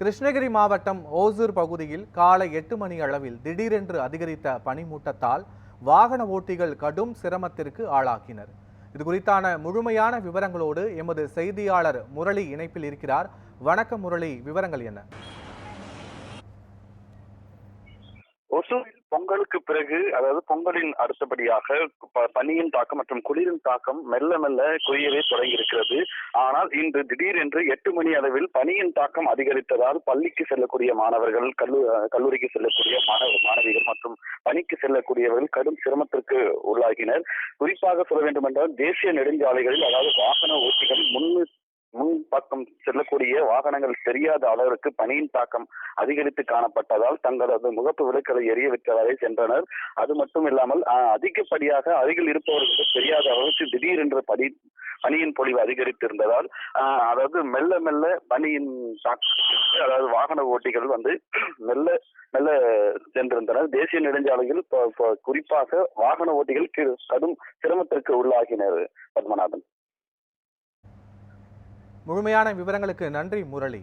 கிருஷ்ணகிரி மாவட்டம் ஓசூர் பகுதியில் காலை எட்டு மணி அளவில் திடீரென்று அதிகரித்த பனிமூட்டத்தால் வாகன ஓட்டிகள் கடும் சிரமத்திற்கு ஆளாக்கினர் இது குறித்தான முழுமையான விவரங்களோடு எமது செய்தியாளர் முரளி இணைப்பில் இருக்கிறார். வணக்கம் முரளி விவரங்கள் என்ன? ஒசூரில் பொங்கலுக்கு பிறகு அதாவது பொங்கலின் அடுத்தபடியாக பனியின் தாக்கம் மற்றும் குளிரின் தாக்கம் மெல்ல மெல்ல குறையவே தொடங்கி இருக்கிறது ஆனால் இன்று திடீரென்று எட்டு மணி அளவில் பனியின் தாக்கம் அதிகரித்ததால் பள்ளிக்கு செல்லக்கூடிய மாணவர்கள் கல்லூ கல்லூரிக்கு செல்லக்கூடிய மாணவ மாணவிகள் மற்றும் பணிக்கு செல்லக்கூடியவர்கள் கடும் சிரமத்திற்கு உள்ளாகினர். குறிப்பாக சொல்ல வேண்டும் என்றால் தேசிய நெடுஞ்சாலைகளில் அதாவது வாகன செல்லக்கூடிய வாகனங்கள் தெரியாத அளவிற்கு பனியின் தாக்கம் அதிகரித்து காணப்பட்டதால் தங்களது முகப்பு விளக்குகளை எரிய விட்டவரை சென்றனர். அது மட்டும் இல்லாமல் அதிகப்படியாக அருகில் இருப்பவர்களுக்கு தெரியாத அளவுக்கு திடீரென்று பனி பனியின் பொழிவு அதிகரித்திருந்ததால் அதாவது மெல்ல மெல்ல பனியின் தாக்கம் அதாவது வாகன ஓட்டிகள் வந்து மெல்ல மெல்ல சென்றிருந்தனர். தேசிய நெடுஞ்சாலையில் குறிப்பாக வாகன ஓட்டிகள் கடும் சிரமத்திற்கு உள்ளாகினர் பத்மநாபன். முழுமையான விவரங்களுக்கு நன்றி முரளி.